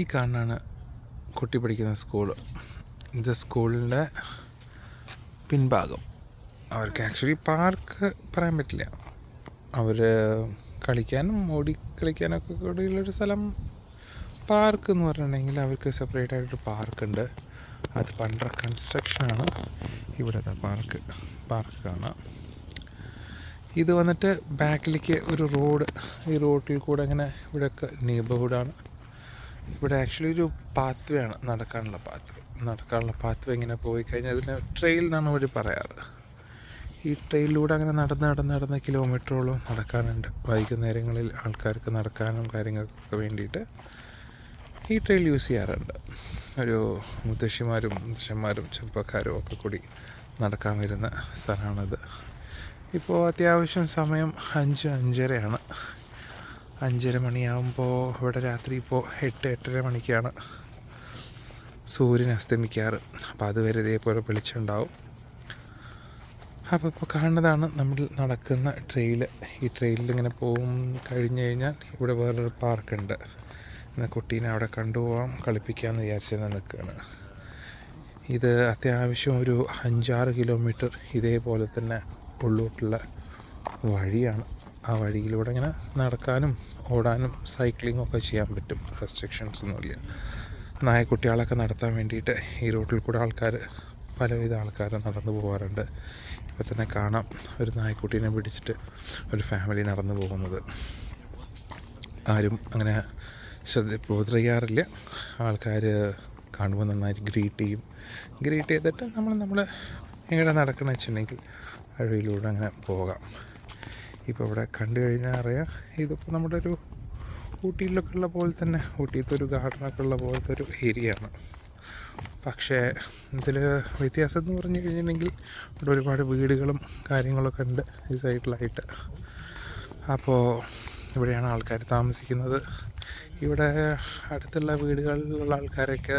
ഈ കാണാണ് കുട്ടി പഠിക്കുന്ന സ്കൂൾ ഇത് സ്കൂളിന്റെ പിൻഭാഗം. അവർക്ക് ആക്ച്വലി പാർക്ക് പറയാൻ പറ്റില്ല. അവർ കളിക്കാനും ഓടി കളിക്കാനൊക്കെ കൂടിയുള്ളൊരു സ്ഥലം. പാർക്ക് എന്ന് പറഞ്ഞിട്ടുണ്ടെങ്കിൽ അവർക്ക് സെപ്പറേറ്റ് ആയിട്ടൊരു പാർക്കുണ്ട് അത് പണ്ടർ കൺസ്ട്രക്ഷനാണ് ഇവിടുത്തെ പാർക്ക് പാർക്ക് കാണാം. ഇത് വന്നിട്ട് ബാക്കിലേക്ക് ഒരു റോഡ് ഈ റോഡിൽ കൂടെ ഇങ്ങനെ ഇവിടെയൊക്കെ നെയ്ബർഹുഡാണ് ഇവിടെ ആക്ച്വലി ഒരു പാത്ത് വേ ആണ് നടക്കാനുള്ള പാത്ത് നടക്കാനുള്ള പാത്ത് ഇങ്ങനെ പോയി കഴിഞ്ഞാൽ അതിന് ട്രെയിൽ എന്നാണ് അവർ പറയാറ്. ഈ ട്രെയിലിലൂടെ അങ്ങനെ നടന്ന് നടന്ന് നടന്ന് കിലോമീറ്ററോളം നടക്കാനുണ്ട്. വൈകുന്നേരങ്ങളിൽ ആൾക്കാർക്ക് നടക്കാനും കാര്യങ്ങൾക്കൊക്കെ വേണ്ടിയിട്ട് ഈ ട്രെയിൽ യൂസ് ചെയ്യാറുണ്ട്. ഒരു മുത്തശ്ശിമാരും മുത്തശ്ശന്മാരും ചെറുപ്പക്കാരും ഒക്കെ കൂടി നടക്കാൻ വരുന്ന സ്ഥലമാണിത്. ഇപ്പോൾ അത്യാവശ്യം സമയം അഞ്ച് അഞ്ചരയാണ്. അഞ്ചര മണിയാകുമ്പോൾ ഇവിടെ രാത്രി ഇപ്പോൾ എട്ട് എട്ടര മണിക്കാണ് സൂര്യൻ അസ്തമിക്കാറ്. അപ്പോൾ അതുവരെ ഇതേപോലെ വെളിച്ചമുണ്ടാവും. അപ്പോൾ ഇപ്പോൾ കാണുന്നതാണ് നമ്മൾ നടക്കുന്ന ട്രെയിൽ ഈ ട്രെയിലിൽ ഇങ്ങനെ പോകും കഴിഞ്ഞ് കഴിഞ്ഞാൽ ഇവിടെ വേറൊരു പാർക്കുണ്ട്. എന്നാൽ കുട്ടീനെ അവിടെ കണ്ടുപോകാം കളിപ്പിക്കാമെന്ന് വിചാരിച്ചു തന്നെ നിൽക്കുകയാണ് ഇത് അത്യാവശ്യം ഒരു അഞ്ചാറ് കിലോമീറ്റർ ഇതേപോലെ തന്നെ ഉള്ളോട്ടുള്ള വഴിയാണ്. ആ വഴിയിലൂടെ ഇങ്ങനെ നടക്കാനും ഓടാനും സൈക്ലിംഗ് ഒക്കെ ചെയ്യാൻ പറ്റും. റെസ്ട്രിക്ഷൻസ് ഒന്നുമില്ല നായക്കുട്ടികളൊക്കെ നടത്താൻ വേണ്ടിയിട്ട് ഈ റൂട്ടിൽ കൂടെ ആൾക്കാർ പലവിധ ആൾക്കാർ നടന്നു പോകാറുണ്ട് ഇപ്പം തന്നെ കാണാം. ഒരു നായക്കുട്ടീനെ പിടിച്ചിട്ട് ഒരു ഫാമിലി നടന്നു പോകുന്നത്. ആരും അങ്ങനെ ശ്രദ്ധ ഉപദ്രവിക്കാറില്ല. ആൾക്കാർ കാണുമ്പോൾ നന്നായിട്ട് ഗ്രീറ്റ് ചെയ്യും. ഗ്രീറ്റ് ചെയ്തിട്ട് നമ്മൾ നമ്മൾ എങ്ങനെ നടക്കണമെന്ന് വെച്ചിട്ടുണ്ടെങ്കിൽ വഴിയിലൂടെ അങ്ങനെ പോകാം. ഇപ്പോൾ ഇവിടെ കണ്ടു കഴിഞ്ഞാൽ അറിയാം. ഇതിപ്പോൾ നമ്മുടെ ഒരു ഊട്ടിയിലൊക്കെ ഉള്ള പോലെ തന്നെ ഊട്ടിയിലത്തെ ഒരു ഗാർഡനൊക്കെ ഉള്ള പോലത്തെ ഒരു ഏരിയ ആണ്. പക്ഷേ ഇതിൽ വ്യത്യാസം എന്ന് പറഞ്ഞു കഴിഞ്ഞിട്ടുണ്ടെങ്കിൽ ഇവിടെ ഒരുപാട് വീടുകളും കാര്യങ്ങളൊക്കെ ഉണ്ട് ഈ സൈഡിലായിട്ട് അപ്പോൾ ഇവിടെയാണ് ആൾക്കാർ താമസിക്കുന്നത്. ഇവിടെ അടുത്തുള്ള വീടുകളിലുള്ള ആൾക്കാരൊക്കെ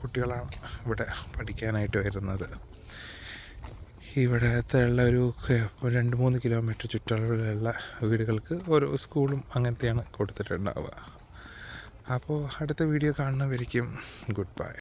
കുട്ടികളാണ് ഇവിടെ പഠിക്കാനായിട്ട് വരുന്നത്. ഇവിടത്തെ ഉള്ള ഒരു രണ്ട് മൂന്ന് കിലോമീറ്റർ ചുറ്റളവിലുള്ള വീടുകൾക്ക് ഓരോ സ്കൂളും അങ്ങനത്തെയാണ് കൊടുത്തിട്ടുണ്ടാവുക. അപ്പോൾ അടുത്ത വീഡിയോ കാണുന്നവരിക്കും ഗുഡ് ബൈ.